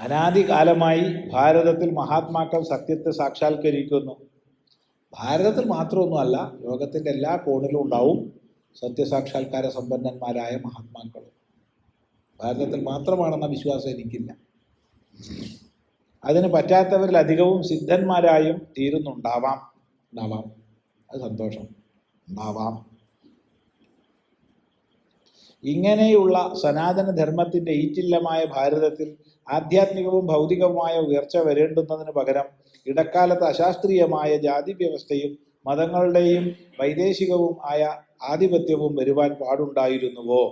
അനാദികാലമായി ഭാരതത്തിൽ മഹാത്മാക്കൾ സത്യത്തെ സാക്ഷാത്കരിക്കുന്നു. ഭാരതത്തിൽ മാത്രമൊന്നുമല്ല ലോകത്തിന്റെ എല്ലാ കോണിലും ഉണ്ടാവും സത്യസാക്ഷാത്കാര സമ്പന്നന്മാരായ മഹാത്മാക്കൾ. ഭാരതത്തിൽ മാത്രമാണെന്ന വിശ്വാസം എനിക്കില്ല. അതിന് പറ്റാത്തവരിൽ അധികവും സിദ്ധന്മാരായും തീരുന്നുണ്ടാവാം ഉണ്ടാവാം. അത് സന്തോഷം ഉണ്ടാവാം. ഇങ്ങനെയുള്ള സനാതനധർമ്മത്തിന്റെ ഈറ്റില്ലമായ ഭാരതത്തിൽ ആധ്യാത്മികവും ഭൗതികവുമായ ഉയർച്ച വരേണ്ടുന്നതിന് പകരം ഇടക്കാലത്ത് അശാസ്ത്രീയമായ ജാതി വ്യവസ്ഥയും മതങ്ങളുടെയും വൈദേശികവും ആയ ആധിപത്യവും വരുവാൻ പാടുണ്ടായിരുന്നുവോ?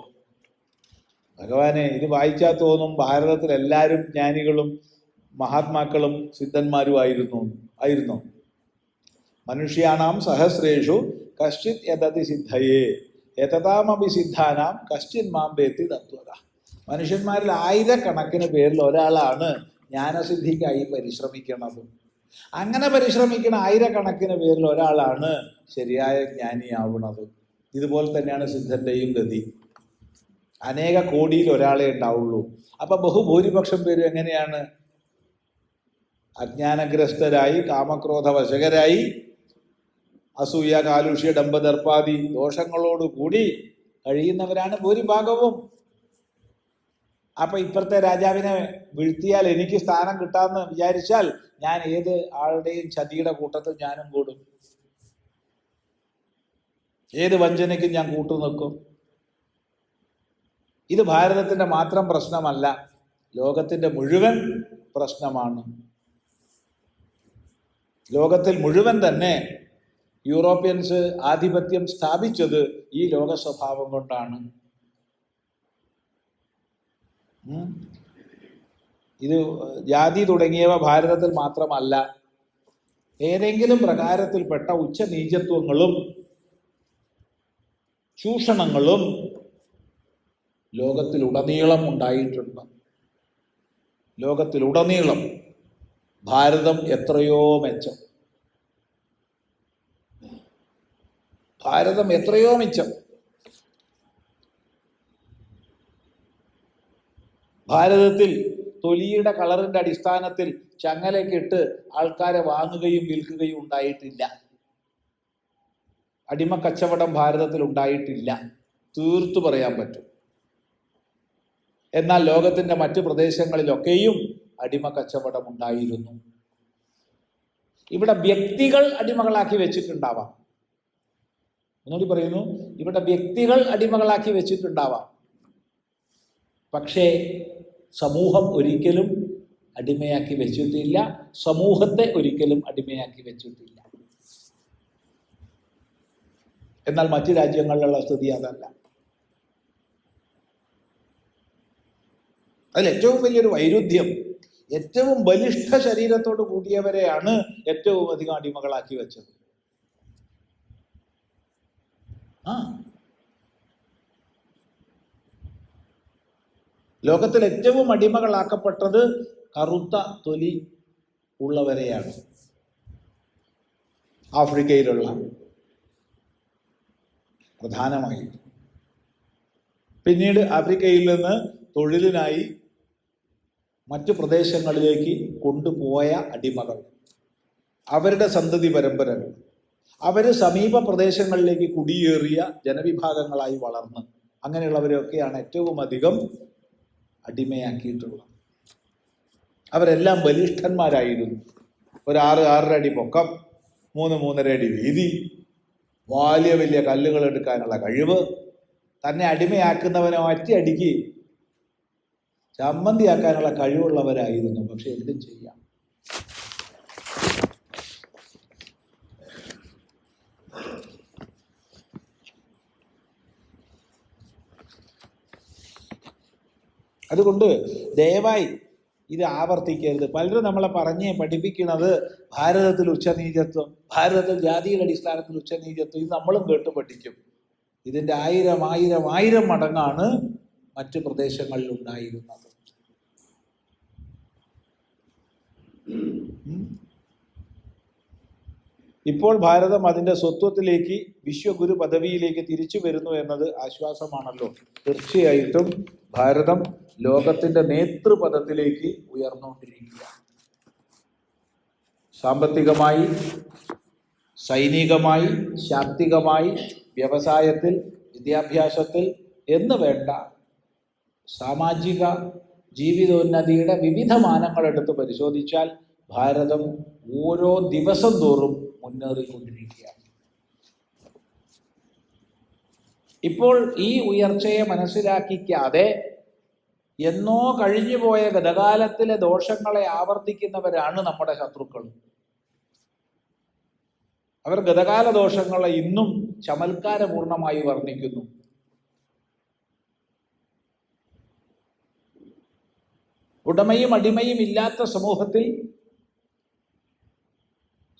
ഭഗവാനെ ഇത് വായിച്ചാൽ തോന്നും ഭാരതത്തിൽ എല്ലാവരും ജ്ഞാനികളും മഹാത്മാക്കളും സിദ്ധന്മാരും ആയിരുന്നു ആയിരുന്നു. മനുഷ്യാണാം സഹസ്രേഷു കശ്ചിത് യഥതി സിദ്ധയേ യതതാമപി സിദ്ധാനാം കശ്ചിൻ മാം വേത്തി തത്വത മനുഷ്യന്മാരിൽ ആയിരക്കണക്കിന് പേരിൽ ഒരാളാണ് ജ്ഞാനസിദ്ധിക്കായി പരിശ്രമിക്കുന്നത് അങ്ങനെ പരിശ്രമിക്കുന്ന ആയിരക്കണക്കിന് പേരിൽ ഒരാളാണ് ശരിയായ ജ്ഞാനിയാവുന്നത്. ഇതുപോലെ തന്നെയാണ് സിദ്ധന്റെയും ഗതി. അനേക കോടിയിൽ ഒരാളെ ഉണ്ടാവുള്ളൂ. അപ്പൊ ബഹുഭൂരിപക്ഷം പേരും എങ്ങനെയാണ്? അജ്ഞാനഗ്രസ്തരായി കാമക്രോധവശകരായി അസൂയ കാലുഷ്യ ഡമ്പദർപ്പാദി ദോഷങ്ങളോടുകൂടി കഴിയുന്നവരാണ് ഭൂരിഭാഗവും. അപ്പൊ ഇപ്പുറത്തെ രാജാവിനെ വീഴ്ത്തിയാൽ എനിക്ക് സ്ഥാനം കിട്ടാമെന്ന് വിചാരിച്ചാൽ ഞാൻ ഏത് ആളുടെയും ചതിയുടെ കൂട്ടത്തിൽ ഞാനും കൂടും. ഏത് വഞ്ചനയ്ക്കും ഞാൻ കൂട്ടു നിൽക്കും. ഇത് ഭാരതത്തിന്റെ മാത്രം പ്രശ്നമല്ല ലോകത്തിന്റെ മുഴുവൻ പ്രശ്നമാണ്. ലോകത്തിൽ മുഴുവൻ തന്നെ യൂറോപ്യൻസ് ആധിപത്യം സ്ഥാപിച്ചത് ഈ ലോക സ്വഭാവം കൊണ്ടാണ്. ഇത് ജാതി തുടങ്ങിയവ ഭാരതത്തിൽ മാത്രമല്ല ഏതെങ്കിലും പ്രകാരത്തിൽപ്പെട്ട ഉച്ചനീചത്വങ്ങളും ചൂഷണങ്ങളും ലോകത്തിലുടനീളം ഉണ്ടായിട്ടുണ്ട്. ലോകത്തിലുടനീളം ഭാരതം എത്രയോ മെച്ചം. ഭാരതം എത്രയോ മെച്ചം. ഭാരതത്തിൽ തൊലിയുടെ കളറിന്റെ അടിസ്ഥാനത്തിൽ ചങ്ങലക്കിട്ട് ആൾക്കാരെ വാങ്ങുകയും വിൽക്കുകയും ഉണ്ടായിട്ടില്ല. അടിമ കച്ചവടം ഭാരതത്തിൽ ഉണ്ടായിട്ടില്ല. തീർത്തു പറയാൻ പറ്റും. എന്നാൽ ലോകത്തിന്റെ മറ്റു പ്രദേശങ്ങളിലൊക്കെയും അടിമ കച്ചവടം ഉണ്ടായിരുന്നു. ഇവിടെ വ്യക്തികൾ അടിമകളാക്കി വെച്ചിട്ടുണ്ടാവാം. എന്നോട് പറയുന്നു. ഇവിടെ വ്യക്തികൾ അടിമകളാക്കി വെച്ചിട്ടുണ്ടാവാം. പക്ഷേ സമൂഹം ഒരിക്കലും അടിമയാക്കി വെച്ചിട്ടില്ല. സമൂഹത്തെ ഒരിക്കലും അടിമയാക്കി വെച്ചിട്ടില്ല. എന്നാൽ മറ്റു രാജ്യങ്ങളിലുള്ള സ്ഥിതി അതല്ല. അതിൽ ഏറ്റവും വലിയൊരു വൈരുദ്ധ്യം ഏറ്റവും ബലിഷ്ഠ ശരീരത്തോട് കൂടിയവരെയാണ് ഏറ്റവും അധികം അടിമകളാക്കി വെച്ചത്. ആ. ലോകത്തിൽ ഏറ്റവും അടിമകളാക്കപ്പെട്ടത് കറുത്ത തൊലി ഉള്ളവരെയാണ്. ആഫ്രിക്കയിലുള്ള പ്രധാനമായി. പിന്നീട് ആഫ്രിക്കയിൽ നിന്ന് തൊഴിലിനായി മറ്റു പ്രദേശങ്ങളിലേക്ക് കൊണ്ടുപോയ അടിമകൾ. അവരുടെ സന്തതി പരമ്പരകൾ. അവർ സമീപ പ്രദേശങ്ങളിലേക്ക് കുടിയേറിയ ജനവിഭാഗങ്ങളായി വളർന്ന് അങ്ങനെയുള്ളവരെയൊക്കെയാണ് ഏറ്റവും അധികം അടിമയാക്കിയിട്ടുള്ളത്. അവരെല്ലാം ബലിഷ്ഠന്മാരായിരുന്നു. ഒരു ആറ് ആറര അടി പൊക്കം മൂന്ന് മൂന്നര അടി വീതി വലിയ വലിയ കല്ലുകൾ എടുക്കാനുള്ള കഴിവ് തന്നെ അടിമയാക്കുന്നവനെ ഒറ്റയടിക്ക് ചമ്മന്തിയാക്കാനുള്ള കഴിവുള്ളവരായിരുന്നു. പക്ഷെ എന്തും ചെയ്യാം. അതുകൊണ്ട് ദയവായി ഇത് ആവർത്തിക്കരുത്. പലരും നമ്മളെ പറഞ്ഞ് പഠിപ്പിക്കുന്നത് ഭാരതത്തിൽ ഉച്ചനീചത്വം ഭാരതത്തിൽ ജാതിയുടെ അടിസ്ഥാനത്തിൽ ഉച്ചനീചത്വം ഇത് നമ്മളും കേട്ടു പഠിക്കും. ഇതിന്റെ ആയിരം ആയിരം ആയിരം മടങ്ങാണ് മറ്റു പ്രദേശങ്ങളിൽ ഉണ്ടായിരുന്നത്. ഇപ്പോൾ ഭാരതം അതിന്റെ സ്വത്വത്തിലേക്ക് വിശ്വഗുരു പദവിയിലേക്ക് തിരിച്ചു വരുന്നു എന്നത് ആശ്വാസമാണല്ലോ. തീർച്ചയായിട്ടും ഭാരതം ലോകത്തിന്റെ നേതൃപദത്തിലേക്ക് ഉയർന്നുകൊണ്ടിരിക്കുക സാമ്പത്തികമായി സൈനികമായി ശാക്തികമായി വ്യവസായത്തിൽ വിദ്യാഭ്യാസത്തിൽ എന്ന് വേണ്ട സാമാജിക ജീവിതോന്നതിയുടെ വിവിധ മാനങ്ങൾ എടുത്ത് പരിശോധിച്ചാൽ ഭാരതം ഓരോ ദിവസം തോറും മുന്നേറിക്കൊണ്ടിരിക്കുകയാണ്. ഇപ്പോൾ ഈ ഉയർച്ചയെ മനസ്സിലാക്കിക്കാതെ എന്നോ കഴിഞ്ഞുപോയ ഗതകാലത്തിലെ ദോഷങ്ങളെ ആവർത്തിക്കുന്നവരാണ് നമ്മുടെ ശത്രുക്കൾ. അവർ ഗതകാല ദോഷങ്ങളെ ഇന്നും ചമൽക്കാരപൂർണമായി വർണിക്കുന്നു. ഉടമയും അടിമയും ഇല്ലാത്ത സമൂഹത്തിൽ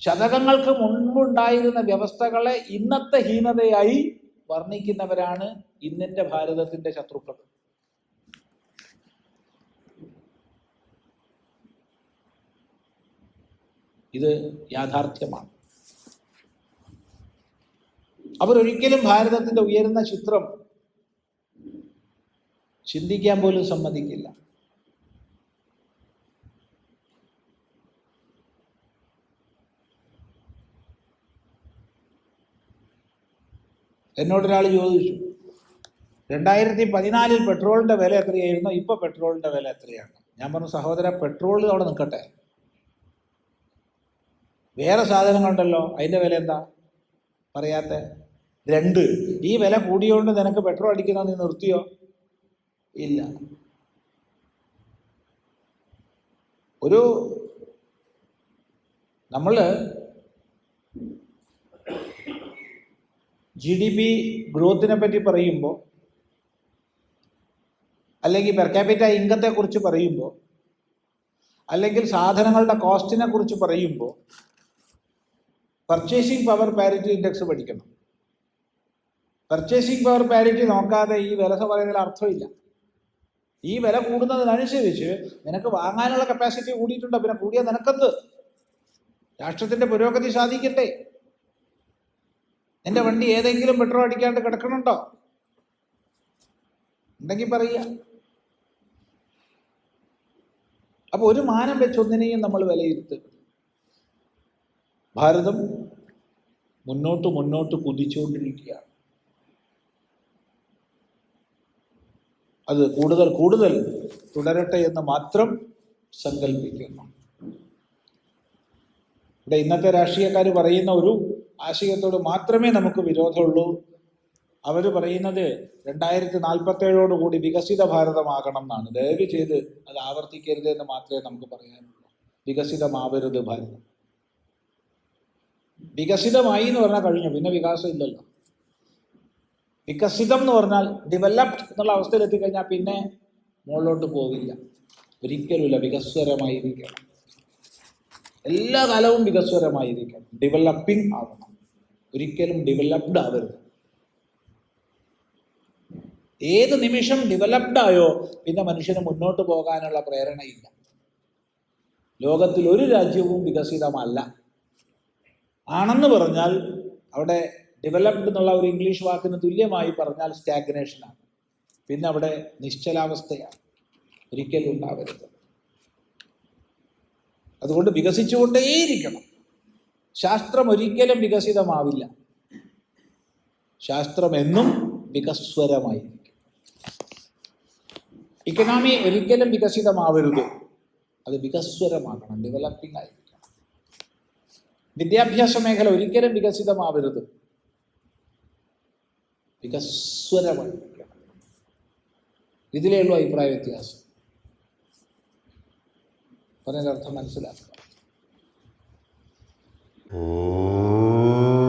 ശതകങ്ങൾക്ക് മുൻപുണ്ടായിരുന്ന വ്യവസ്ഥകളെ ഇന്നത്തെ ഹീനതയായി വർണിക്കുന്നവരാണ് ഇന്നിന്റെ ഭാരതത്തിന്റെ ശത്രുക്കൾ. ഇത് യാഥാർത്ഥ്യമാണ്. അവരൊരിക്കലും ഭാരതത്തിന്റെ ഉയരുന്ന ചിത്രം ചിന്തിക്കാൻ പോലും സമ്മതിക്കില്ല. എന്നോടൊരാൾ ചോദിച്ചു രണ്ടായിരത്തി പതിനാലിൽ പെട്രോളിന്റെ വില എത്രയായിരുന്നു? ഇപ്പോൾ പെട്രോളിന്റെ വില എത്രയാണ്? ഞാൻ പറഞ്ഞു സഹോദര പെട്രോൾ അവിടെ നിൽക്കട്ടെ. വേറെ സാധനങ്ങളുണ്ടല്ലോ അതിന്റെ വില എന്താ? പറയാത്ത രണ്ട്. ഈ വില കൂടിയോണ്ട് നിനക്ക് പെട്രോൾ അടിക്കുന്നത് നീ നിർത്തിയോ? ഇല്ല. ഒരു നമ്മൾ ജി ഡി പി ഗ്രോത്തിനെ പറ്റി പറയുമ്പോൾ അല്ലെങ്കിൽ പെർ ഇൻകത്തെ കുറിച്ച് പറയുമ്പോൾ അല്ലെങ്കിൽ സാധനങ്ങളുടെ കോസ്റ്റിനെ കുറിച്ച് പറയുമ്പോൾ പർച്ചേസിംഗ് പവർ പാരിറ്റി ഇൻഡെക്സ് പഠിക്കണം. പർച്ചേസിംഗ് പവർ പാരിറ്റി നോക്കാതെ ഈ വില പറയുന്നതിൽ അർത്ഥമില്ല. ഈ വില കൂടുന്നതിനനുസരിച്ച് നിനക്ക് വാങ്ങാനുള്ള കപ്പാസിറ്റി കൂടിയിട്ടുണ്ട്? പിന്നെ കൂടിയ നിനക്കെന്ത്? രാഷ്ട്രത്തിന്റെ പുരോഗതി സാധിക്കട്ടെ. നിന്റെ വണ്ടി ഏതെങ്കിലും പെട്രോൾ അടിക്കാണ്ട് കിടക്കണുണ്ടോ? ഉണ്ടെങ്കിൽ പറയുക. അപ്പോൾ ഒരു മാനം വെച്ചൊന്നിനെയും നമ്മൾ വിലയിരുത്തരുത് ഭാരതം മുന്നോട്ട് മുന്നോട്ട് കുതിച്ചുകൊണ്ടിരിക്കുകയാണ്. അത് കൂടുതൽ കൂടുതൽ തുടരട്ടെ എന്ന് മാത്രം സങ്കല്പിക്കുന്നു ഇവിടെ ഇന്നത്തെ രാഷ്ട്രീയക്കാർ പറയുന്ന ഒരു ആശയത്തോട് മാത്രമേ നമുക്ക് വിരോധമുള്ളൂ. അവർ പറയുന്നത് രണ്ടായിരത്തി നാൽപ്പത്തേഴോട് കൂടി വികസിത ഭാരതമാകണം എന്നാണ് ദയവ് ചെയ്ത് അത് ആവർത്തിക്കരുത് എന്ന് മാത്രമേ നമുക്ക് പറയാനുള്ളൂ. വികസിതമാവരുത് ഭാരതം. വികസിതമായി എന്ന് പറഞ്ഞാൽ കഴിഞ്ഞു. പിന്നെ വികാസം ഇല്ലല്ലോ. വികസിതം എന്ന് പറഞ്ഞാൽ ഡെവലപ്ഡ് എന്നുള്ള അവസ്ഥയിൽ എത്തിക്കഴിഞ്ഞാൽ പിന്നെ മുകളിലോട്ട് പോവില്ല. ഒരിക്കലുമില്ല. വികസ്വരമായിരിക്കണം. എല്ലാ കാലവും വികസ്വരമായിരിക്കണം. ഡെവലപ്പിംഗ് ആവണം. ഒരിക്കലും ഡെവലപ്ഡ് ആവരുത്. ഏത് നിമിഷം ഡെവലപ്ഡ് ആയോ പിന്നെ മനുഷ്യന് മുന്നോട്ട് പോകാനുള്ള പ്രേരണയില്ല. ലോകത്തിൽ ഒരു രാജ്യവും വികസിതമല്ല. ആണെന്ന് പറഞ്ഞാൽ അവിടെ ഡെവലപ്ഡ് എന്നുള്ള ഒരു ഇംഗ്ലീഷ് വാക്കിന് തുല്യമായി പറഞ്ഞാൽ സ്റ്റാഗ്നേഷനാണ് പിന്നെ അവിടെ നിശ്ചലാവസ്ഥയാണ്. ഒരിക്കലും ഉണ്ടാവരുത്. അതുകൊണ്ട് വികസിച്ചുകൊണ്ടേയിരിക്കണം. ശാസ്ത്രം ഒരിക്കലും വികസിതമാവില്ല. ശാസ്ത്രം എന്നും വികസ്വരമായിരിക്കും. ഇക്കണോമി ഒരിക്കലും വികസിതമാവരുത്. അത് വികസ്വരമാകണം ഡെവലപ്പിംഗ് ആയിരിക്കണം. വിദ്യാഭ്യാസ മേഖല ഒരിക്കലും വികസിതമാവരുത്. വികസ്വരമായിരിക്കണം. ഇതിലേ ഉള്ളൂ അഭിപ്രായ വ്യത്യാസം. പറഞ്ഞതർത്ഥം മനസ്സിലാക്കുക おー。